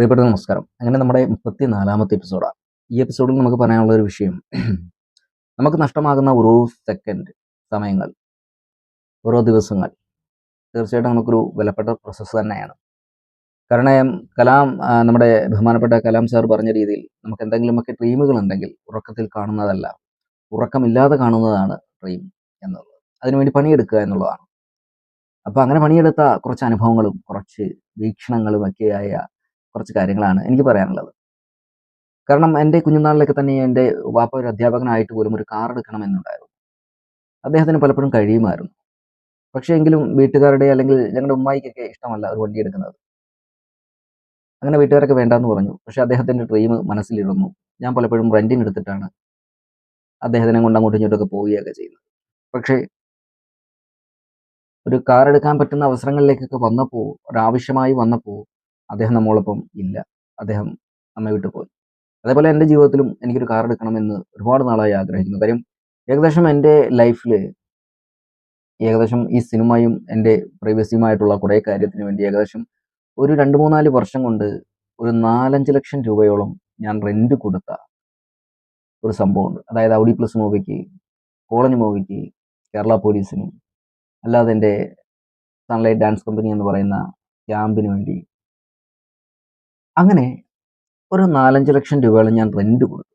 പ്രിയപ്പെട്ട നമസ്കാരം. അങ്ങനെ നമ്മുടെ മുപ്പത്തി നാലാമത്തെ എപ്പിസോഡാണ് ഈ എപ്പിസോഡിൽ നമുക്ക് പറയാനുള്ള ഒരു വിഷയം നമുക്ക് നഷ്ടമാകുന്ന ഓരോ സെക്കൻഡ് സമയങ്ങൾ ഓരോ ദിവസങ്ങൾ തീർച്ചയായിട്ടും നമുക്കൊരു വിലപ്പെട്ട പ്രോസസ്സ് തന്നെയാണ്. കാരണം കലാം നമ്മുടെ ബഹുമാനപ്പെട്ട കലാം സാർ പറഞ്ഞ രീതിയിൽ നമുക്ക് എന്തെങ്കിലുമൊക്കെ ഡ്രീമുകൾ ഉണ്ടെങ്കിൽ ഉറക്കത്തിൽ കാണുന്നതല്ല. ഉറക്കമില്ലാതെ കാണുന്നതാണ് ഡ്രീം എന്നുള്ളത്. അതിനുവേണ്ടി പണിയെടുക്കുക എന്നുള്ളതാണ്. അപ്പോൾ അങ്ങനെ പണിയെടുത്ത കുറച്ച് അനുഭവങ്ങളും കുറച്ച് വീക്ഷണങ്ങളും ഒക്കെയായ കുറച്ച് കാര്യങ്ങളാണ് എനിക്ക് പറയാനുള്ളത്. കാരണം എന്റെ കുഞ്ഞുനാളിലൊക്കെ തന്നെ എന്റെ വാപ്പ ഒരു അധ്യാപകനായിട്ട് പോലും ഒരു കാർ എടുക്കണം എന്നുണ്ടായിരുന്നു. അദ്ദേഹത്തിന് പലപ്പോഴും കഴിയുമായിരുന്നു. പക്ഷേ എങ്കിലും വീട്ടുകാരുടെ അല്ലെങ്കിൽ ഞങ്ങളുടെ ഉമ്മായിക്കൊക്കെ ഇഷ്ടമല്ല ഒരു വണ്ടി എടുക്കുന്നത്. അങ്ങനെ വീട്ടുകാരൊക്കെ വേണ്ടാന്ന് പറഞ്ഞു. പക്ഷേ അദ്ദേഹത്തിന്റെ ഡ്രീം മനസ്സിലിരുന്നു. ഞാൻ പലപ്പോഴും റെന്റിന് എടുത്തിട്ടാണ് അദ്ദേഹത്തിനെ കൊണ്ട് അങ്ങോട്ടും ഇങ്ങോട്ടൊക്കെ പോവുകയൊക്കെ ചെയ്യുന്നത്. പക്ഷേ ഒരു കാർ എടുക്കാൻ പറ്റുന്ന അവസരങ്ങളിലേക്കൊക്കെ വന്നപ്പോൾ ഒരാവശ്യമായി വന്നപ്പോൾ അദ്ദേഹം നമ്മളോടൊപ്പം ഇല്ല. അദ്ദേഹം നമ്മെ വിട്ടു പോയി. അതേപോലെ എന്റെ ജീവിതത്തിലും എനിക്കൊരു കാർ എടുക്കണമെന്ന് ഒരുപാട് നാളായി ആഗ്രഹിക്കുന്നു. കാര്യം ഏകദേശം എന്റെ ലൈഫിൽ ഏകദേശം ഈ സിനിമയും എന്റെ പ്രൈവസിയുമായിട്ടുള്ള കുറേ കാര്യത്തിന് വേണ്ടി ഏകദേശം ഒരു രണ്ട് മൂന്നാൽ വർഷം കൊണ്ട് ഒരു നാലഞ്ച് ലക്ഷം രൂപയോളം ഞാൻ റെന്റ് കൊടുത്ത ഒരു സംഭവമുണ്ട്. അതായത് ഔഡി പ്ലസ് മൂവിക്ക് കോളനി മൂവിക്ക് കേരള പോലീസിനും അല്ലാതെ എന്റെ സൺലൈറ്റ് ഡാൻസ് കമ്പനി എന്ന് പറയുന്ന ക്യാമ്പിന് വേണ്ടി അങ്ങനെ ഒരു നാലഞ്ച് ലക്ഷം രൂപയോളം ഞാൻ റെന്റ് കൊടുത്തു.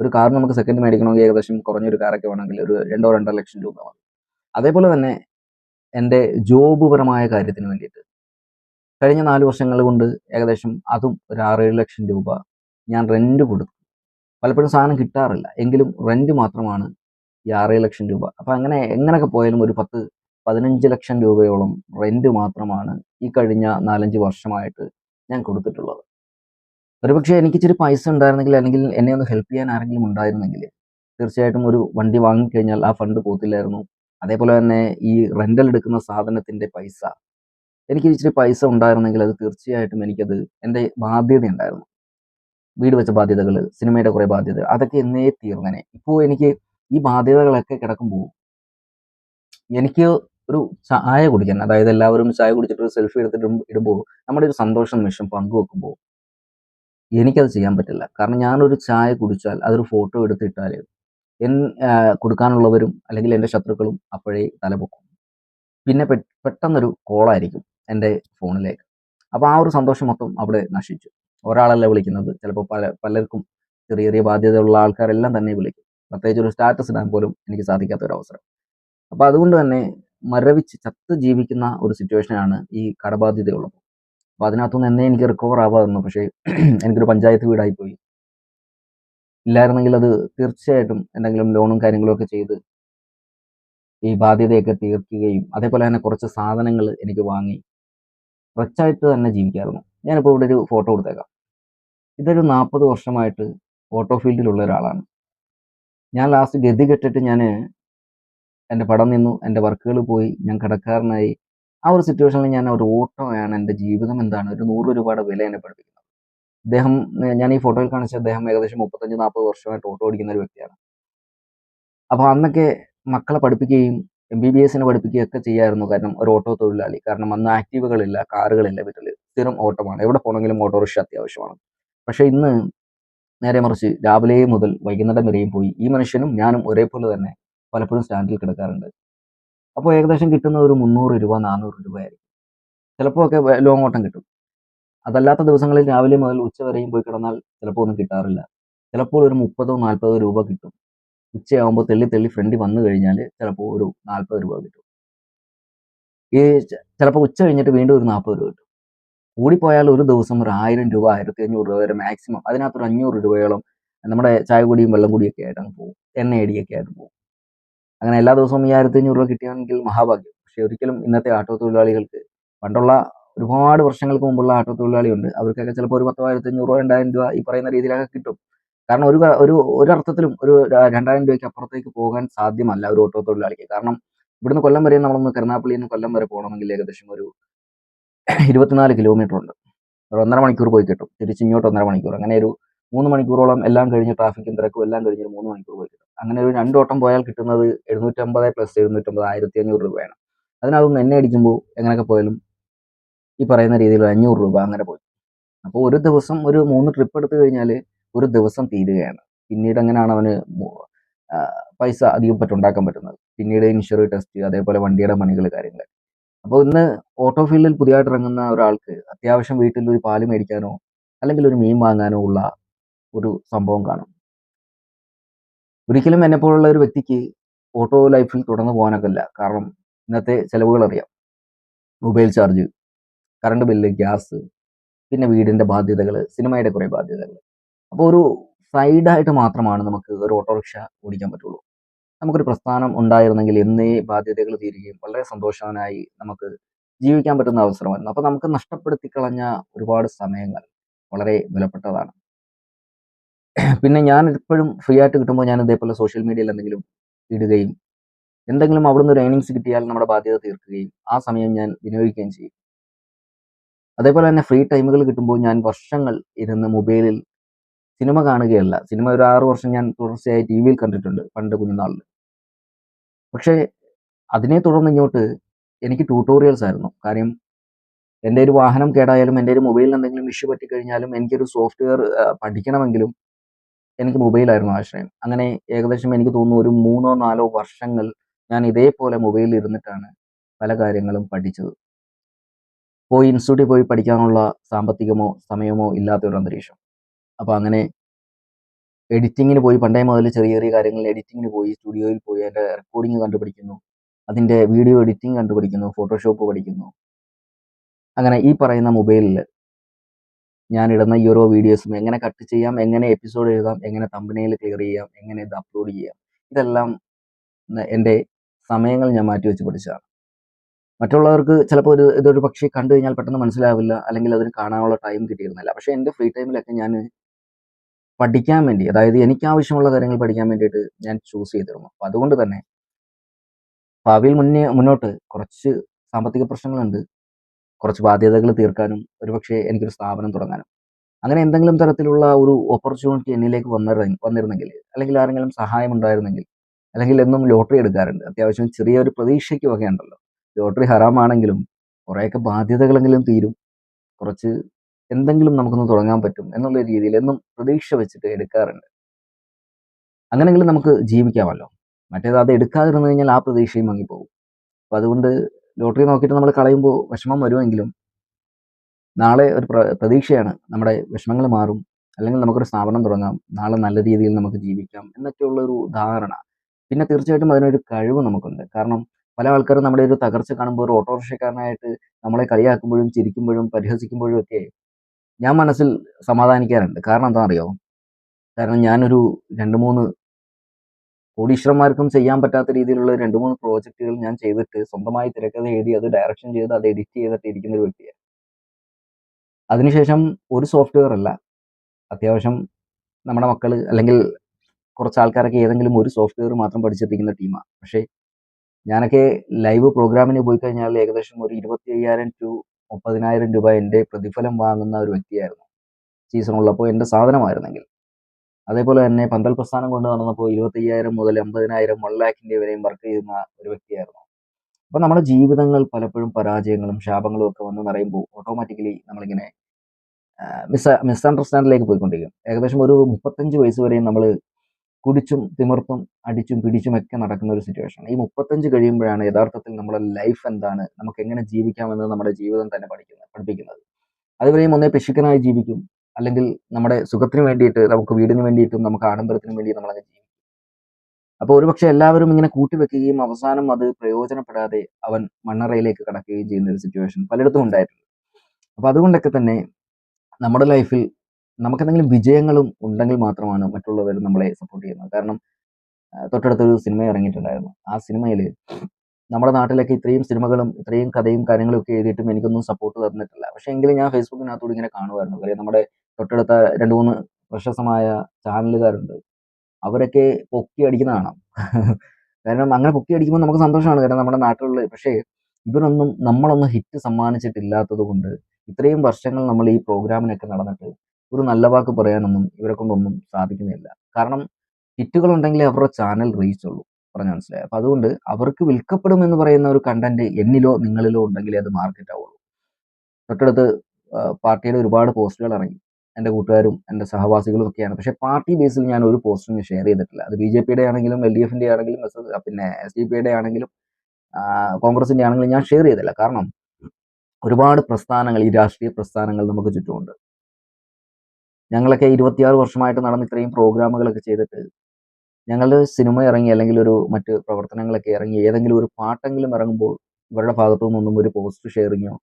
ഒരു കാർ നമുക്ക് സെക്കൻഡ് മേടിക്കണമെങ്കിൽ ഏകദേശം കുറഞ്ഞൊരു കാറൊക്കെ വേണമെങ്കിൽ ഒരു രണ്ടോ രണ്ടര ലക്ഷം രൂപ മതി. അതേപോലെ തന്നെ എന്റെ ജോബ് പരമായ കാര്യത്തിന് വേണ്ടിയിട്ട് കഴിഞ്ഞ നാല് വർഷങ്ങൾ കൊണ്ട് ഏകദേശം അതും ഒരു ആറേഴ് ലക്ഷം രൂപ ഞാൻ റെന്റ് കൊടുത്തു. പലപ്പോഴും സാധനം കിട്ടാറില്ല. എങ്കിലും റെന്റ് മാത്രമാണ് ഈ ആറേഴ് ലക്ഷം രൂപ. അപ്പം അങ്ങനെ എങ്ങനെയൊക്കെ പോയാലും ഒരു പത്ത് പതിനഞ്ച് ലക്ഷം രൂപയോളം റെന്റ് മാത്രമാണ് ഈ കഴിഞ്ഞ നാലഞ്ച് വർഷമായിട്ട് ഞാൻ കൊടുത്തിട്ടുള്ളത്. ഒരുപക്ഷെ എനിക്ക് ഇച്ചിരി പൈസ ഉണ്ടായിരുന്നെങ്കിൽ അല്ലെങ്കിൽ എന്നെ ഒന്ന് ഹെൽപ്പ് ചെയ്യാൻ ആരെങ്കിലും ഉണ്ടായിരുന്നെങ്കിൽ തീർച്ചയായിട്ടും ഒരു വണ്ടി വാങ്ങിക്കഴിഞ്ഞാൽ ആ ഫണ്ട് പോത്തില്ലായിരുന്നു. അതേപോലെ തന്നെ ഈ റെന്റൽ എടുക്കുന്ന സാധനത്തിന്റെ പൈസ എനിക്ക് ഇച്ചിരി പൈസ ഉണ്ടായിരുന്നെങ്കിൽ അത് തീർച്ചയായിട്ടും എനിക്കത് എന്റെ ബാധ്യത ഉണ്ടായിരുന്നു വീട് വെച്ച ബാധ്യതകൾ സിനിമയുടെ കുറേ ബാധ്യത അതൊക്കെ എന്നേ തീർന്നനെ. ഇപ്പോൾ എനിക്ക് ഈ ബാധ്യതകളൊക്കെ കിടക്കുമ്പോൾ എനിക്ക് ഒരു ചായ കുടിക്കാൻ അതായത് എല്ലാവരും ചായ കുടിച്ചിട്ട് ഒരു സെൽഫി എടുത്തിട്ട് ഇടുമ്പോൾ നമ്മുടെ ഒരു സന്തോഷ നിമിഷം പങ്കുവെക്കുമ്പോൾ എനിക്കത് ചെയ്യാൻ പറ്റില്ല. കാരണം ഞാനൊരു ചായ കുടിച്ചാൽ അതൊരു ഫോട്ടോ എടുത്തിട്ടാൽ എൻ കൊടുക്കാനുള്ളവരും അല്ലെങ്കിൽ എന്റെ ശത്രുക്കളും അപ്പോഴേ തലപൊക്കും. പിന്നെ പെട്ടെന്നൊരു കോളായിരിക്കും എന്റെ ഫോണിലേക്ക്. അപ്പോൾ ആ ഒരു സന്തോഷം മൊത്തം അവിടെ നശിച്ചു. ഒരാളല്ല വിളിക്കുന്നത് ചിലപ്പോൾ പല പലർക്കും ചെറിയ ചെറിയ ബാധ്യതയുള്ള ആൾക്കാരെല്ലാം തന്നെ വിളിക്കും. പ്രത്യേകിച്ച് ഒരു സ്റ്റാറ്റസ് ഇടാൻ പോലും എനിക്ക് സാധിക്കാത്ത ഒരു അവസരം അപ്പോൾ അതുകൊണ്ട് തന്നെ മരവിച്ച് ചത്ത് ജീവിക്കുന്ന ഒരു സിറ്റുവേഷനാണ് ഈ കടബാധ്യതയുള്ളത്. അപ്പോൾ അതിനകത്തുനിന്ന് എന്നേ എനിക്ക് റിക്കവർ ആവാതിരുന്നു. പക്ഷേ എനിക്കൊരു പഞ്ചായത്ത് വീടായിപ്പോയി ഇല്ലായിരുന്നെങ്കിൽ അത് തീർച്ചയായിട്ടും എന്തെങ്കിലും ലോണും കാര്യങ്ങളും ഒക്കെ ചെയ്ത് ഈ ബാധ്യതയൊക്കെ തീർക്കുകയും അതേപോലെ തന്നെ കുറച്ച് സാധനങ്ങൾ എനിക്ക് വാങ്ങി റിച്ചായിട്ട് തന്നെ ജീവിക്കാമായിരുന്നു ഞാനിപ്പോൾ ഇവിടെ ഒരു ഫോട്ടോ കൊടുത്തേക്കാം ഇതൊരു നാൽപ്പത് വർഷമായിട്ട് ഓട്ടോ ഫീൽഡിലുള്ള ഒരാളാണ്. ഞാൻ ലാസ്റ്റ് ഗതി കെട്ടിട്ട് ഞാൻ എന്റെ പടം നിന്നു എന്റെ വർക്കുകൾ പോയി ഞാൻ കടക്കാരനായി. ആ ഒരു സിറ്റുവേഷനിൽ ഞാൻ ഒരു ഓട്ടോയാണ് എന്റെ ജീവിതം എന്താണ് ഒരു നൂറ് രൂപയുടെ വില എന്നെ പഠിപ്പിക്കുന്നത്. അദ്ദേഹം ഞാൻ ഈ ഫോട്ടോയിൽ കാണിച്ച അദ്ദേഹം ഏകദേശം മുപ്പത്തഞ്ച് നാൽപ്പത് വർഷമായിട്ട് ഓട്ടോ ഓടിക്കുന്ന ഒരു വ്യക്തിയാണ്. അപ്പോൾ അന്നൊക്കെ മക്കളെ പഠിപ്പിക്കുകയും എം ബി ബി എസിനെ പഠിപ്പിക്കുകയും ഒക്കെ ചെയ്യായിരുന്നു. കാരണം ഒരു ഓട്ടോ തൊഴിലാളി. കാരണം അന്ന് ആക്റ്റീവുകളില്ല കാറുകളില്ല വീട്ടിൽ സ്ഥിരം ഓട്ടമാണ്. എവിടെ പോകണമെങ്കിലും ഓട്ടോറിക്ഷ അത്യാവശ്യമാണ്. പക്ഷേ ഇന്ന് നേരെ മറിച്ച് രാവിലെ മുതൽ വൈകുന്നേരം വരെയും പോയി. ഈ മനുഷ്യനും ഞാനും ഒരേപോലെ തന്നെ പലപ്പോഴും സ്റ്റാൻഡിൽ കിടക്കാറുണ്ട്. അപ്പോൾ ഏകദേശം കിട്ടുന്ന ഒരു മുന്നൂറ് രൂപ നാനൂറ് രൂപയായിരിക്കും ചിലപ്പോൾ ഒക്കെ ലോങ് ഓട്ടം കിട്ടും. അതല്ലാത്ത ദിവസങ്ങളിൽ രാവിലെ മുതൽ ഉച്ച വരെയും പോയി കിടന്നാൽ ചിലപ്പോൾ ഒന്നും കിട്ടാറില്ല. ചിലപ്പോൾ ഒരു മുപ്പതോ നാൽപ്പതോ രൂപ കിട്ടും. ഉച്ചയാകുമ്പോൾ തെള്ളി തെള്ളി ഫ്രണ്ടി വന്നു കഴിഞ്ഞാൽ ചിലപ്പോൾ ഒരു നാൽപ്പത് രൂപ കിട്ടും. ഈ ചിലപ്പോൾ ഉച്ച കഴിഞ്ഞിട്ട് വീണ്ടും ഒരു നാൽപ്പത് രൂപ കിട്ടും. കൂടിപ്പോയാൽ ഒരു ദിവസം ഒരു ആയിരം രൂപ ആയിരത്തി അഞ്ഞൂറ് രൂപ വരെ മാക്സിമം അതിനകത്തൊരു അഞ്ഞൂറ് രൂപയോളം നമ്മുടെ ചായ കുടിയും വെള്ളം കൂടിയൊക്കെ ആയിട്ട് അങ്ങ് പോകും. എണ്ണയടിയൊക്കെ ആയിട്ട് പോകും. അങ്ങനെ എല്ലാ ദിവസവും ഈ ആയിരത്തി അഞ്ഞൂറ് രൂപ കിട്ടിയാണെങ്കിൽ മഹാഭാഗ്യം. പക്ഷെ ഒരിക്കലും ഇന്നത്തെ ആട്ടോ തൊഴിലാളികൾക്ക് പണ്ടുള്ള ഒരുപാട് വർഷങ്ങൾക്ക് മുമ്പുള്ള ആട്ടോ തൊഴിലാളിയുണ്ട് അവർക്കൊക്കെ ചിലപ്പോൾ ഒരു പത്തോ ആയിരത്തി അഞ്ഞൂറ് രൂപ രണ്ടായിരം രൂപ ഈ പറയുന്ന രീതിയിലൊക്കെ കിട്ടും. കാരണം ഒരു ഒരു ഒരർത്ഥത്തിലും ഒരു രണ്ടായിരം രൂപയ്ക്ക് അപ്പുറത്തേക്ക് പോകാൻ സാധ്യമല്ല ഒരു ഓട്ടോ തൊഴിലാളിക്ക് കാരണം ഇവിടുന്ന് കൊല്ലം വരെ നമ്മളൊന്ന് കരുനാപ്പള്ളിയിൽ നിന്ന് കൊല്ലം വരെ പോകണമെങ്കിൽ ഏകദേശം ഒരു ഇരുപത്തിനാല് കിലോമീറ്റർ ഉണ്ട് ഒരു ഒന്നര മണിക്കൂർ പോയി കിട്ടും. തിരിച്ച് ഇങ്ങോട്ട് ഒന്നര മണിക്കൂർ. അങ്ങനെ ഒരു മൂന്ന് മണിക്കൂറോളം എല്ലാം കഴിഞ്ഞ് ട്രാഫിക്കും തിരക്കും എല്ലാം കഴിഞ്ഞ് മൂന്ന് മണിക്കൂർ പോയി കിട്ടും. അങ്ങനെ ഒരു രണ്ടോട്ടം പോയാൽ കിട്ടുന്നത് എഴുന്നൂറ്റമ്പത് പ്ലസ് എഴുന്നൂറ്റമ്പത് ആയിരത്തി അഞ്ഞൂറ് രൂപയാണ്. അതിനകത്തൊന്ന് എണ്ണ അടിക്കുമ്പോൾ എങ്ങനെയൊക്കെ പോയാലും ഈ പറയുന്ന രീതിയിൽ ഒരു അഞ്ഞൂറ് രൂപ അങ്ങനെ പോയി. അപ്പോൾ ഒരു ദിവസം ഒരു മൂന്ന് ട്രിപ്പ് എടുത്തു കഴിഞ്ഞാൽ ഒരു ദിവസം തീരുകയാണ്. പിന്നീട് എങ്ങനെയാണ് അവന് പൈസ അധികം പറ്റുണ്ടാക്കാൻ പറ്റുന്നത്? പിന്നീട് ഇൻഷുറി ടെസ്റ്റ് അതേപോലെ വണ്ടിയുടെ പണികൾ കാര്യങ്ങൾ അപ്പോൾ ഇന്ന് ഓട്ടോ ഫീൽഡിൽ പുതിയതായിട്ട് ഇറങ്ങുന്ന ഒരാൾക്ക് അത്യാവശ്യം വീട്ടിൽ ഒരു പാൽ മേടിക്കാനോ അല്ലെങ്കിൽ ഒരു മീൻ വാങ്ങാനോ ഉള്ള ഒരു സംഭവം കാണും. ഒരിക്കലും എന്നെ പോലുള്ള ഒരു വ്യക്തിക്ക് ഓട്ടോ ലൈഫിൽ തുടർന്ന് പോകാനൊക്കില്ല. കാരണം ഇന്നത്തെ ചിലവുകൾ അറിയാം mobile charge current bill gas പിന്നെ വീടിന്റെ ബാധ്യതകൾ സിനിമയുടെ കുറേ ബാധ്യതകൾ അപ്പോൾ ഒരു സൈഡായിട്ട് മാത്രമാണ് നമുക്ക് ഒരു ഓട്ടോറിക്ഷ ഓടിക്കാൻ പറ്റുള്ളൂ. നമുക്കൊരു പ്രസ്ഥാനം ഉണ്ടായിരുന്നെങ്കിൽ എന്നേ ബാധ്യതകൾ തീരുകയും വളരെ സന്തോഷവാനായി നമുക്ക് ജീവിക്കാൻ പറ്റുന്ന അവസരമായിരുന്നു. അപ്പോൾ നമുക്ക് നഷ്ടപ്പെടുത്തി കളഞ്ഞ ഒരുപാട് സമയങ്ങൾ വളരെ വിലപ്പെട്ടതാണ്. പിന്നെ ഞാൻ എപ്പോഴും ഫ്രീ ആയിട്ട് കിട്ടുമ്പോൾ ഞാൻ ഇതേപോലെ സോഷ്യൽ മീഡിയയിൽ എന്തെങ്കിലും ഇടുകയും എന്തെങ്കിലും അവിടുന്ന് ഒരു ഏണിങ്സ് കിട്ടിയാൽ നമ്മുടെ ബാധ്യത തീർക്കുകയും ആ സമയം ഞാൻ വിനിയോഗിക്കുകയും ചെയ്യും. അതേപോലെ തന്നെ ഫ്രീ ടൈമുകൾ കിട്ടുമ്പോൾ ഞാൻ വർഷങ്ങൾ ഇരുന്ന് മൊബൈലിൽ സിനിമ കാണുകയല്ല. സിനിമ ഒരു ആറ് വർഷം ഞാൻ തുടർച്ചയായി ടി വിയിൽ കണ്ടിട്ടുണ്ട് പണ്ട് കുഞ്ഞുനാളിൽ. പക്ഷേ അതിനെ തുടർന്ന് ഇങ്ങോട്ട് എനിക്ക് ട്യൂട്ടോറിയൽസ് ആയിരുന്നു. കാര്യം എന്റെ ഒരു വാഹനം കേടായാലും എന്റെ ഒരു മൊബൈലിൽ എന്തെങ്കിലും ഇഷ്യൂ പറ്റിക്കഴിഞ്ഞാലും എനിക്കൊരു സോഫ്റ്റ്വെയർ പഠിക്കണമെങ്കിലും എനിക്ക് മൊബൈലായിരുന്നു ആശ്രയം. അങ്ങനെ ഏകദേശം എനിക്ക് തോന്നുന്നു ഒരു മൂന്നോ നാലോ വർഷങ്ങൾ ഞാൻ ഇതേപോലെ മൊബൈലിൽ ഇരുന്നിട്ടാണ് പല കാര്യങ്ങളും പഠിച്ചത്. പോയി ഇൻസ്റ്റിറ്റ്യൂട്ടിൽ പോയി പഠിക്കാനുള്ള സാമ്പത്തികമോ സമയമോ ഇല്ലാത്ത ഒരു അന്തരീക്ഷം. അപ്പോൾ അങ്ങനെ എഡിറ്റിങ്ങിന് പോയി പണ്ടേ മുതൽ ചെറിയ ചെറിയ കാര്യങ്ങൾ എഡിറ്റിങ്ങിന് പോയി സ്റ്റുഡിയോയിൽ പോയി അതിന്റെ റെക്കോർഡിങ് കണ്ടുപിടിക്കുന്നു അതിന്റെ വീഡിയോ എഡിറ്റിംഗ് കണ്ടുപിടിക്കുന്നു ഫോട്ടോഷോപ്പ് പഠിക്കുന്നു. അങ്ങനെ ഈ പറയുന്ന മൊബൈലിൽ ഞാൻ ഇടുന്ന ഈ ഓരോ വീഡിയോസും എങ്ങനെ കട്ട് ചെയ്യാം എങ്ങനെ എപ്പിസോഡ് എഴുതാം എങ്ങനെ തമ്പനയിൽ ക്ലിയർ ചെയ്യാം എങ്ങനെ ഇത് അപ്ലോഡ് ചെയ്യാം ഇതെല്ലാം എന്റെ സമയങ്ങൾ ഞാൻ മാറ്റി വെച്ച് പഠിച്ചതാണ്. മറ്റുള്ളവർക്ക് ചിലപ്പോൾ ഒരു ഇതൊരു പക്ഷേ കണ്ടു കഴിഞ്ഞാൽ പെട്ടെന്ന് മനസ്സിലാവില്ല അല്ലെങ്കിൽ അതിന് കാണാനുള്ള ടൈം കിട്ടിയിരുന്നില്ല. പക്ഷേ എന്റെ ഫ്രീ ടൈമിലൊക്കെ ഞാൻ പഠിക്കാൻ വേണ്ടി അതായത് എനിക്ക് ആവശ്യമുള്ള കാര്യങ്ങൾ പഠിക്കാൻ വേണ്ടിയിട്ട് ഞാൻ ചൂസ് ചെയ്തിരുന്നു. അപ്പം അതുകൊണ്ട് തന്നെ ഭാവിയിൽ മുന്നേ മുന്നോട്ട് കുറച്ച് സാമ്പത്തിക പ്രശ്നങ്ങളുണ്ട്. കുറച്ച് ബാധ്യതകൾ തീർക്കാനും ഒരുപക്ഷെ എനിക്കൊരു സ്ഥാപനം തുടങ്ങാനും. അങ്ങനെ എന്തെങ്കിലും തരത്തിലുള്ള ഒരു ഓപ്പർച്യൂണിറ്റി എന്നിലേക്ക് വന്നിരുന്ന വന്നിരുന്നെങ്കിൽ അല്ലെങ്കിൽ ആരെങ്കിലും സഹായം ഉണ്ടായിരുന്നെങ്കിൽ അല്ലെങ്കിൽ എന്നും ലോട്ടറി എടുക്കാറുണ്ട്. അത്യാവശ്യം ചെറിയൊരു പ്രതീക്ഷയ്ക്ക് വകയുണ്ടല്ലോ. ലോട്ടറി ഹറാമാണെങ്കിലും കുറേയൊക്കെ ബാധ്യതകളെങ്കിലും തീരും. കുറച്ച് എന്തെങ്കിലും നമുക്കൊന്ന് തുടങ്ങാൻ പറ്റും എന്നുള്ള രീതിയിൽ എന്നും പ്രതീക്ഷ വെച്ചിട്ട് എടുക്കാറുണ്ട്. അങ്ങനെങ്കിലും നമുക്ക് ജീവിക്കാമല്ലോ. മറ്റേത് അത് എടുക്കാതിരുന്നു കഴിഞ്ഞാൽ ആ പ്രതീക്ഷയും മങ്ങിപ്പോകും. അപ്പം അതുകൊണ്ട് ലോട്ടറി നോക്കിയിട്ട് നമ്മൾ കളയുമ്പോൾ വിഷമം വരുമെങ്കിലും നാളെ ഒരു പ്രതീക്ഷയാണ് നമ്മുടെ വിഷമങ്ങൾ മാറും. അല്ലെങ്കിൽ നമുക്കൊരു സ്ഥാപനം തുടങ്ങാം. നാളെ നല്ല രീതിയിൽ നമുക്ക് ജീവിക്കാം എന്നൊക്കെയുള്ള ഒരു ധാരണ. പിന്നെ തീർച്ചയായിട്ടും അതിനൊരു കഴിവ് നമുക്കുണ്ട്. കാരണം പല ആൾക്കാരും നമ്മുടെ ഒരു തകർച്ച കാണുമ്പോൾ ഒരു ഓട്ടോറിക്ഷക്കാരനായിട്ട് നമ്മളെ കളിയാക്കുമ്പോഴും ചിരിക്കുമ്പോഴും പരിഹസിക്കുമ്പോഴും ഒക്കെ ഞാൻ മനസ്സിൽ സമാധാനിക്കാറുണ്ട്. കാരണം എന്താണെന്നറിയോ? കാരണം ഞാനൊരു രണ്ട് മൂന്ന് കോടീശ്വരന്മാർക്കും ചെയ്യാൻ പറ്റാത്ത രീതിയിലുള്ള രണ്ട് മൂന്ന് പ്രോജക്റ്റുകൾ ഞാൻ ചെയ്തിട്ട് സ്വന്തമായി തിരക്കഥ എഴുതി അത് ഡയറക്ഷൻ ചെയ്ത് അത് എഡിറ്റ് ചെയ്തിട്ട് ഇരിക്കുന്ന ഒരു വ്യക്തിയാണ്. അതിനുശേഷം ഒരു സോഫ്റ്റ്വെയർ അല്ല. അത്യാവശ്യം നമ്മുടെ മക്കൾ അല്ലെങ്കിൽ കുറച്ച് ആൾക്കാരൊക്കെ ഏതെങ്കിലും ഒരു സോഫ്റ്റ്വെയർ മാത്രം പഠിച്ചെത്തിക്കുന്ന ടീമാണ് പക്ഷേ ഞാനൊക്കെ ലൈവ് പ്രോഗ്രാമിന് പോയി കഴിഞ്ഞാൽ ഏകദേശം ഒരു ഇരുപത്തി അയ്യായിരം ടു മുപ്പതിനായിരം രൂപ എന്റെ പ്രതിഫലം വാങ്ങുന്ന ഒരു വ്യക്തിയായിരുന്നു. സീസൺ ഉള്ളപ്പോൾ എന്റെ സാധനമായിരുന്നെങ്കിൽ. അതേപോലെ തന്നെ പന്തൽ പ്രസ്ഥാനം കൊണ്ട് നടന്നപ്പോൾ ഇരുപത്തയ്യായിരം മുതൽ എൺപതിനായിരം വൺ ലാഖിന്റെ വരെയും വർക്ക് ചെയ്യുന്ന ഒരു വ്യക്തിയായിരുന്നു. അപ്പോൾ നമ്മുടെ ജീവിതങ്ങൾ പലപ്പോഴും പരാജയങ്ങളും ശാപങ്ങളും ഒക്കെ വന്ന് നിറയുമ്പോൾ ഓട്ടോമാറ്റിക്കലി നമ്മളിങ്ങനെ മിസ് മിസ്അണ്ടർസ്റ്റാൻഡിലേക്ക് പോയിക്കൊണ്ടിരിക്കും. ഏകദേശം ഒരു മുപ്പത്തഞ്ച് വയസ്സ് വരെയും നമ്മൾ കുടിച്ചും തിമിർത്തും അടിച്ചും പിടിച്ചും ഒക്കെ നടക്കുന്ന ഒരു സിറ്റുവേഷൻ ഈ മുപ്പത്തഞ്ച് കഴിയുമ്പോഴാണ് യഥാർത്ഥത്തിൽ നമ്മുടെ ലൈഫ് എന്താണ് നമുക്ക് എങ്ങനെ ജീവിക്കാമെന്ന് നമ്മുടെ ജീവിതം തന്നെ പഠിക്കുന്നത് പഠിപ്പിക്കുന്നത്. അതുവരെയും ഒന്നേ പിശുക്കനായി ജീവിക്കും അല്ലെങ്കിൽ നമ്മുടെ സുഖത്തിന് വേണ്ടിയിട്ട് നമുക്ക് വീടിന് വേണ്ടിയിട്ടും നമുക്ക് ആഡംബരത്തിന് വേണ്ടി അങ്ങനെ ജീവിക്കും. അപ്പോൾ ഒരുപക്ഷെ എല്ലാവരും ഇങ്ങനെ കൂട്ടിവെക്കുകയും അവസാനം അത് പ്രയോജനപ്പെടാതെ അവൻ മണ്ണറയിലേക്ക് കടക്കുകയും ചെയ്യുന്ന ഒരു സിറ്റുവേഷൻ പലയിടത്തും ഉണ്ടായിട്ടുണ്ട്. അപ്പോൾ അതുകൊണ്ടൊക്കെ തന്നെ നമ്മുടെ ലൈഫിൽ നമുക്കെന്തെങ്കിലും വിജയങ്ങളും ഉണ്ടെങ്കിൽ മാത്രമാണ് മറ്റുള്ളവർ നമ്മളെ സപ്പോർട്ട് ചെയ്യുന്നത്. കാരണം തൊട്ടടുത്തൊരു സിനിമ ഇറങ്ങിയിട്ടുണ്ടായിരുന്നു. ആ സിനിമയിൽ നമ്മുടെ നാട്ടിലൊക്കെ ഇത്രയും സിനിമകളും ഇത്രയും കഥയും കാര്യങ്ങളും ഒക്കെ എഴുതിയിട്ടും എനിക്കൊന്നും സപ്പോർട്ട് തന്നിട്ടില്ല. പക്ഷേ എങ്കിലും ഞാൻ ഫേസ്ബുക്കിനകത്തൂടെ ഇങ്ങനെ കാണുമായിരുന്നു. കാര്യം നമ്മുടെ തൊട്ടടുത്ത രണ്ട് മൂന്ന് പ്രശസ്തമായ ചാനലുകാരുണ്ട്. അവരൊക്കെ പൊക്കി അടിക്കുന്ന കാണാം. കാരണം അങ്ങനെ പൊക്കി അടിക്കുമ്പോൾ നമുക്ക് സന്തോഷമാണ്. കാരണം നമ്മുടെ നാട്ടിലുള്ള പക്ഷേ ഇവരൊന്നും നമ്മളൊന്നും ഹിറ്റ് സമ്മാനിച്ചിട്ടില്ലാത്തത് കൊണ്ട് ഇത്രയും വർഷങ്ങൾ നമ്മൾ ഈ പ്രോഗ്രാമിനൊക്കെ നടന്നിട്ട് ഒരു നല്ല വാക്ക് പറയാനൊന്നും ഇവരെ കൊണ്ടൊന്നും സാധിക്കുന്നില്ല. കാരണം ഹിറ്റുകൾ ഉണ്ടെങ്കിലേ അവരുടെ ചാനൽ റീച്ച് ഉള്ളൂ പറഞ്ഞ മനസ്സിലായി? അപ്പം അതുകൊണ്ട് അവർക്ക് വിൽക്കപ്പെടും എന്ന് പറയുന്ന ഒരു കണ്ടന്റ് എന്നിലോ നിങ്ങളിലോ ഉണ്ടെങ്കിലേ അത് മാർക്കറ്റ് ആവുള്ളൂ. തൊട്ടടുത്ത് പാർട്ടിയുടെ ഒരുപാട് പോസ്റ്റുകൾ ഇറങ്ങി. എന്റെ കൂട്ടുകാരും എന്റെ സഹവാസികളും ഒക്കെയാണ്. പക്ഷേ പാർട്ടി ബേസിൽ ഞാൻ ഒരു പോസ്റ്റും ഷെയർ ചെയ്തിട്ടില്ല. അത് ബി ജെ പിയുടെ ആണെങ്കിലും എൽ ഡി എഫിന്റെ ആണെങ്കിലും പിന്നെ എസ് ഡി പിയുടെ ആണെങ്കിലും കോൺഗ്രസിന്റെ ആണെങ്കിലും ഞാൻ ഷെയർ ചെയ്തില്ല. കാരണം ഒരുപാട് പ്രസ്ഥാനങ്ങൾ ഈ രാഷ്ട്രീയ പ്രസ്ഥാനങ്ങൾ നമുക്ക് ചുറ്റുമുണ്ട്. ഞങ്ങളൊക്കെ ഇരുപത്തിയാറ് വർഷമായിട്ട് നടന്ന ഇത്രയും പ്രോഗ്രാമുകളൊക്കെ ചെയ്തിട്ട് ഞങ്ങളുടെ സിനിമ ഇറങ്ങി അല്ലെങ്കിൽ ഒരു മറ്റ് പ്രവർത്തനങ്ങളൊക്കെ ഇറങ്ങി ഏതെങ്കിലും ഒരു പാട്ടെങ്കിലും ഇറങ്ങുമ്പോൾ ഇവരുടെ ഭാഗത്തു നിന്നൊന്നും ഒരു പോസ്റ്റ് ഷെയറിങ്ങോ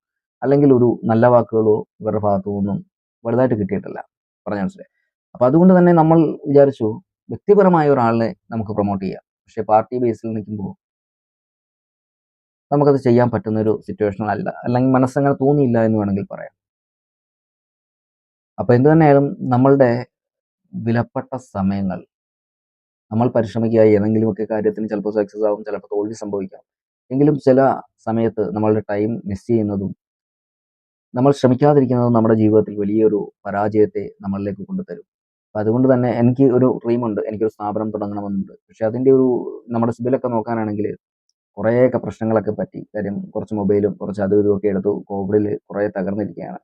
അല്ലെങ്കിൽ ഒരു നല്ല വാക്കുകളോ ഇവരുടെ ഭാഗത്തു നിന്നും വലുതായിട്ട് കിട്ടിയിട്ടില്ല. പറഞ്ഞ മനസ്സിലായി. അപ്പോൾ അതുകൊണ്ട് തന്നെ നമ്മൾ വിചാരിച്ചു വ്യക്തിപരമായ ഒരാളിനെ നമുക്ക് പ്രൊമോട്ട് ചെയ്യാം. പക്ഷേ പാർട്ടി ബേസിൽ നിൽക്കുമ്പോൾ നമുക്കത് ചെയ്യാൻ പറ്റുന്ന ഒരു സിറ്റുവേഷൻ അല്ല. അല്ലെങ്കിൽ മനസ്സങ്ങനെ തോന്നിയില്ല എന്ന് വേണമെങ്കിൽ പറയാം. അപ്പോൾ എന്തു തന്നെയായാലും നമ്മളുടെ വിലപ്പെട്ട സമയങ്ങൾ നമ്മൾ പരിശ്രമിക്കുക ഏതെങ്കിലുമൊക്കെ കാര്യത്തിന് ചിലപ്പോൾ സക്സസ് ആവും ചിലപ്പോൾ തോൽവി സംഭവിക്കാം. എങ്കിലും ചില സമയത്ത് നമ്മളുടെ ടൈം മിസ് ചെയ്യുന്നതും നമ്മൾ ശ്രമിക്കാതിരിക്കുന്നത് നമ്മുടെ ജീവിതത്തിൽ വലിയൊരു പരാജയത്തെ നമ്മളിലേക്ക് കൊണ്ടുതരും. അപ്പം അതുകൊണ്ട് തന്നെ എനിക്ക് ഒരു ഡ്രീമുണ്ട് എനിക്കൊരു സ്ഥാപനം തുടങ്ങണമെന്നുണ്ട്. പക്ഷെ അതിന്റെ ഒരു നമ്മുടെ സിബിലൊക്കെ നോക്കാനാണെങ്കിൽ കുറേയൊക്കെ പ്രശ്നങ്ങളൊക്കെ പറ്റി. കാര്യം കുറച്ച് മൊബൈലും കുറച്ച് അതും ഇതുമൊക്കെ എടുത്തു കോവിഡിൽ കുറേ തകർന്നിരിക്കുകയാണ്.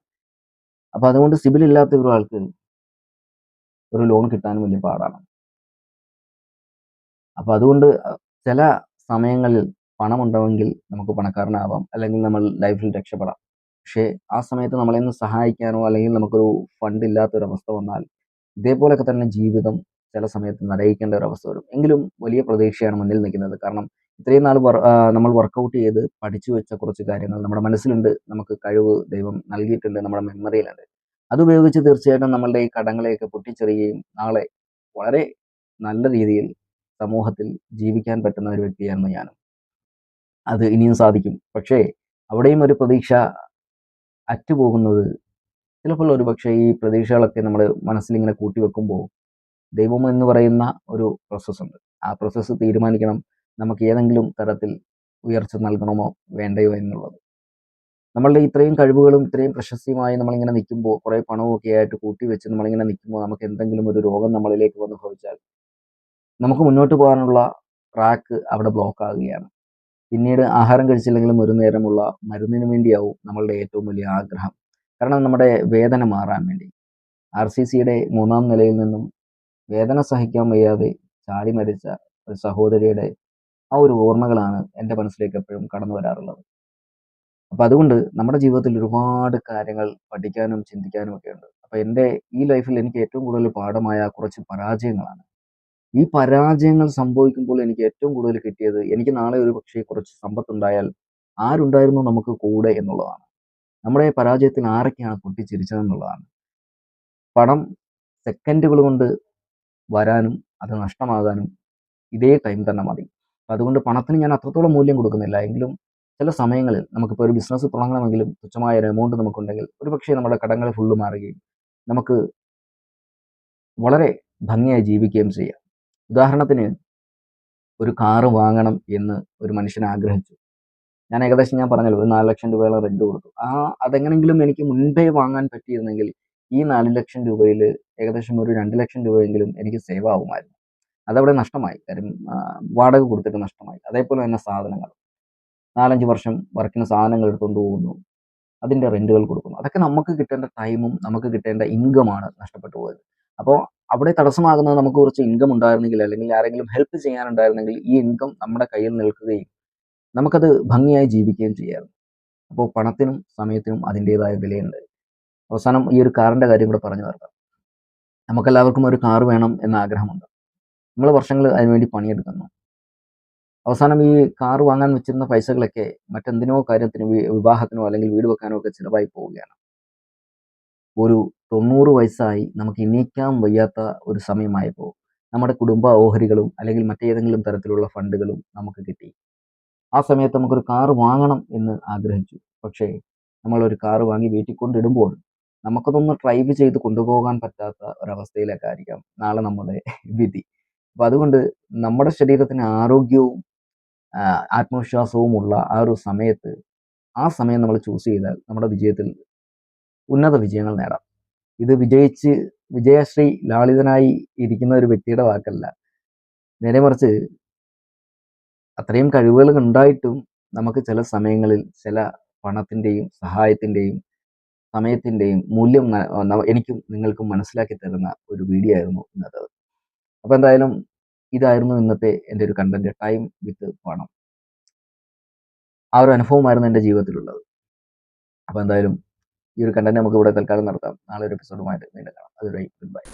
അപ്പോൾ അതുകൊണ്ട് സിബിൽ ഇല്ലാത്ത ഒരാൾക്ക് ഒരു ലോൺ കിട്ടാനും വലിയ പാടാണ്. അപ്പോൾ അതുകൊണ്ട് ചില സമയങ്ങളിൽ പണമുണ്ടെങ്കിൽ നമുക്ക് പണക്കാരനാവാം. അല്ലെങ്കിൽ നമ്മൾ ലൈഫിൽ രക്ഷപ്പെടാം. പക്ഷേ ആ സമയത്ത് നമ്മളെ ഒന്ന് സഹായിക്കാനോ അല്ലെങ്കിൽ നമുക്കൊരു ഫണ്ട് ഇല്ലാത്തൊരവസ്ഥ വന്നാൽ ഇതേപോലെയൊക്കെ തന്നെ ജീവിതം ചില സമയത്ത് നരയിക്കേണ്ട ഒരു അവസ്ഥ വരും. എങ്കിലും വലിയ പ്രതീക്ഷയാണ് മുന്നിൽ നിൽക്കുന്നത്. കാരണം ഇത്രയും നാൾ നമ്മൾ വർക്കൗട്ട് ചെയ്ത് പഠിച്ചു വെച്ച കുറച്ച് കാര്യങ്ങൾ നമ്മുടെ മനസ്സിലുണ്ട്. നമുക്ക് കഴിവ് ദൈവം നൽകിയിട്ടുണ്ട്. നമ്മുടെ മെമ്മറിയിലുണ്ട്. അതുപയോഗിച്ച് തീർച്ചയായിട്ടും നമ്മളുടെ ഈ കടങ്ങളെയൊക്കെ പൊട്ടിച്ചെറിയുകയും നാളെ വളരെ നല്ല രീതിയിൽ സമൂഹത്തിൽ ജീവിക്കാൻ പറ്റുന്ന ഒരു വ്യക്തിയായിരുന്നു ഞാനും. അത് ഇനിയും സാധിക്കും. പക്ഷേ അവിടെയും ഒരു പ്രതീക്ഷ അറ്റുപോകുന്നത്. ചിലപ്പോൾ ഒരു പക്ഷേ ഈ പ്രതീക്ഷകളൊക്കെ നമ്മൾ മനസ്സിലിങ്ങനെ കൂട്ടി വെക്കുമ്പോൾ ദൈവം എന്ന് പറയുന്ന ഒരു പ്രോസസ്സുണ്ട് ആ പ്രോസസ്സ് തീരുമാനിക്കണം. നമുക്ക് ഏതെങ്കിലും തരത്തിൽ ഉയർച്ച നൽകണമോ വേണ്ടയോ എന്നുള്ളത്. നമ്മളുടെ ഇത്രയും കഴിവുകളും ഇത്രയും പ്രശസ്തിയുമായി നമ്മളിങ്ങനെ നിൽക്കുമ്പോൾ കുറേ പണവും ഒക്കെ ആയിട്ട് കൂട്ടി വെച്ച് നമ്മളിങ്ങനെ നിൽക്കുമ്പോൾ നമുക്ക് എന്തെങ്കിലും ഒരു രോഗം നമ്മളിലേക്ക് വന്ന് ഭവിച്ചാൽ നമുക്ക് മുന്നോട്ട് പോകാനുള്ള ട്രാക്ക് അവിടെ ബ്ലോക്ക് ആകുകയാണ്. പിന്നീട് ആഹാരം കഴിച്ചില്ലെങ്കിലും ഒരു നേരമുള്ള മരുന്നിന് വേണ്ടിയാവും നമ്മളുടെ ഏറ്റവും വലിയ ആഗ്രഹം. കാരണം നമ്മുടെ വേദന മാറാൻ വേണ്ടി. ആർ സി സിയുടെ മൂന്നാം നിലയിൽ നിന്നും വേദന സഹിക്കാൻ വയ്യാതെ ചാടി മരിച്ച ഒരു സഹോദരിയുടെ ആ ഒരു ഓർമ്മകളാണ് എന്റെ മനസ്സിലേക്ക് എപ്പോഴും കടന്നു വരാറുള്ളത്. അപ്പം അതുകൊണ്ട് നമ്മുടെ ജീവിതത്തിൽ ഒരുപാട് കാര്യങ്ങൾ പഠിക്കാനും ചിന്തിക്കാനും ഒക്കെ ഉണ്ട്. അപ്പം എന്റെ ഈ ലൈഫിൽ എനിക്ക് ഏറ്റവും കൂടുതൽ പാഠമായ കുറച്ച് പരാജയങ്ങളാണ്. ഈ പരാജയങ്ങൾ സംഭവിക്കുമ്പോൾ എനിക്ക് ഏറ്റവും കൂടുതൽ കിട്ടിയത് എനിക്ക് നാളെ ഒരു പക്ഷേ കുറച്ച് സമ്പത്തുണ്ടായാൽ ആരുണ്ടായിരുന്നു നമുക്ക് കൂടെ എന്നുള്ളതാണ്. നമ്മുടെ പരാജയത്തിൽ ആരൊക്കെയാണ് പൊട്ടിച്ചിരിച്ചതെന്നുള്ളതാണ്. പണം സെക്കൻഡുകൾ കൊണ്ട് വരാനും അത് നഷ്ടമാകാനും ഇതേ ടൈം തന്നെ മതി. അപ്പം അതുകൊണ്ട് പണത്തിന് ഞാൻ അത്രത്തോളം മൂല്യം കൊടുക്കുന്നില്ല. എങ്കിലും ചില സമയങ്ങളിൽ നമുക്കിപ്പോൾ ഒരു ബിസിനസ് തുടങ്ങണമെങ്കിലും തുച്ഛമായ ഒരു എമൗണ്ട് നമുക്കുണ്ടെങ്കിൽ ഒരു പക്ഷേ നമ്മുടെ കടങ്ങൾ ഫുള്ള് മാറുകയും നമുക്ക് വളരെ ഭംഗിയായി ജീവിക്കുകയും ചെയ്യാം. ഉദാഹരണത്തിന് ഒരു കാറ് വാങ്ങണം എന്ന് ഒരു മനുഷ്യൻ ആഗ്രഹിച്ചു. ഞാൻ ഏകദേശം ഞാൻ പറഞ്ഞല്ലോ ഒരു നാല് ലക്ഷം രൂപയുള്ള റെന്റ് കൊടുത്തു. ആ അതെങ്ങനെങ്കിലും എനിക്ക് മുൻപേ വാങ്ങാൻ പറ്റിയിരുന്നെങ്കിൽ ഈ നാല് ലക്ഷം രൂപയിൽ ഏകദേശം ഒരു രണ്ട് ലക്ഷം രൂപയെങ്കിലും എനിക്ക് സേവ് ആവുമായിരുന്നു. അതവിടെ നഷ്ടമായി. കാര്യം വാടക കൊടുത്തിട്ട് നഷ്ടമായി. അതേപോലെ തന്നെ സാധനങ്ങൾ. നാലഞ്ച് വർഷം വർക്കിന് സാധനങ്ങൾ എടുത്തുകൊണ്ട് പോകുന്നു. അതിന്റെ റെന്റുകൾ കൊടുക്കുന്നു. അതൊക്കെ നമുക്ക് കിട്ടേണ്ട ടൈമും നമുക്ക് കിട്ടേണ്ട ഇൻകമാണ് നഷ്ടപ്പെട്ടു പോയത്. അപ്പോൾ അവിടെ തടസ്സമാകുന്നത് നമുക്ക് കുറച്ച് ഇൻകം ഉണ്ടായിരുന്നെങ്കിൽ അല്ലെങ്കിൽ ആരെങ്കിലും ഹെൽപ്പ് ചെയ്യാനുണ്ടായിരുന്നെങ്കിൽ ഈ ഇൻകം നമ്മുടെ കയ്യിൽ നിൽക്കുകയും നമുക്കത് ഭംഗിയായി ജീവിക്കുകയും ചെയ്യാമായിരുന്നു അപ്പോൾ പണത്തിനും സമയത്തിനും അതിന്റേതായ വിലയുണ്ട്. അവസാനം ഈ ഒരു കാറിന്റെ കാര്യം കൂടെ പറഞ്ഞു തീർക്കാം. നമുക്കെല്ലാവർക്കും ഒരു കാർ വേണം എന്ന ആഗ്രഹമുണ്ട്. നമ്മൾ വർഷങ്ങൾ അതിനുവേണ്ടി പണിയെടുക്കുന്നു. അവസാനം ഈ കാർ വാങ്ങാൻ വെച്ചിരുന്ന പൈസകളൊക്കെ മറ്റെന്തിനോ കാര്യത്തിന് വിവാഹത്തിനോ അല്ലെങ്കിൽ വീട് വെക്കാനോ ഒക്കെ ചിലവായി പോവുകയാണ്. ഒരു തൊണ്ണൂറ് വയസ്സായി നമുക്ക് എണീക്കാൻ വയ്യാത്ത ഒരു സമയമായപ്പോൾ നമ്മുടെ കുടുംബ ഓഹരികളും അല്ലെങ്കിൽ മറ്റേതെങ്കിലും തരത്തിലുള്ള ഫണ്ടുകളും നമുക്ക് കിട്ടി. ആ സമയത്ത് നമുക്കൊരു കാർ വാങ്ങണം എന്ന് ആഗ്രഹിച്ചു. പക്ഷേ നമ്മളൊരു കാർ വാങ്ങി വീട്ടിൽ കൊണ്ടിടുമ്പോൾ നമുക്കതൊന്ന് ഡ്രൈവ് ചെയ്ത് കൊണ്ടുപോകാൻ പറ്റാത്ത ഒരവസ്ഥയിലേക്കായിരിക്കാം നാളെ നമ്മുടെ വിധി. അപ്പം അതുകൊണ്ട് നമ്മുടെ ശരീരത്തിന് ആരോഗ്യവും ആത്മവിശ്വാസവുമുള്ള ആ ഒരു സമയത്ത് ആ സമയം നമ്മൾ ചൂസ് ചെയ്താൽ നമ്മുടെ വിജയത്തിൽ ഉന്നത വിജയങ്ങൾ നേടാം. ഇത് വിജയിച്ച് വിജയശ്രീ ലാളിതനായി ഇരിക്കുന്ന ഒരു വ്യക്തിയുടെ വാക്കല്ല. നേരെ മറിച്ച് അത്രയും കഴിവുകൾ ഉണ്ടായിട്ടും നമുക്ക് ചില സമയങ്ങളിൽ ചില പണത്തിന്റെയും സഹായത്തിന്റെയും സമയത്തിന്റെയും മൂല്യം എനിക്കും നിങ്ങൾക്കും മനസ്സിലാക്കി തരുന്ന ഒരു വീഡിയോ ആയിരുന്നു ഇന്നത്തത് അപ്പോൾ എന്തായാലും ഇതായിരുന്നു ഇന്നത്തെ എന്റെ ഒരു കണ്ടന്റ് ടൈം വിത്ത് പണം. ആ ഒരു അനുഭവമായിരുന്നു എന്റെ ജീവിതത്തിലുള്ളത്. അപ്പോൾ എന്തായാലും ഈ ഒരു കണ്ടന്റ് നമുക്ക് ഇവിടെ തൽക്കാലം നടത്താം. നാളെ ഒരു എപ്പിസോഡുമായിട്ട് വീണ്ടും കാണാം. അതുവരെ ഗുഡ് ബൈ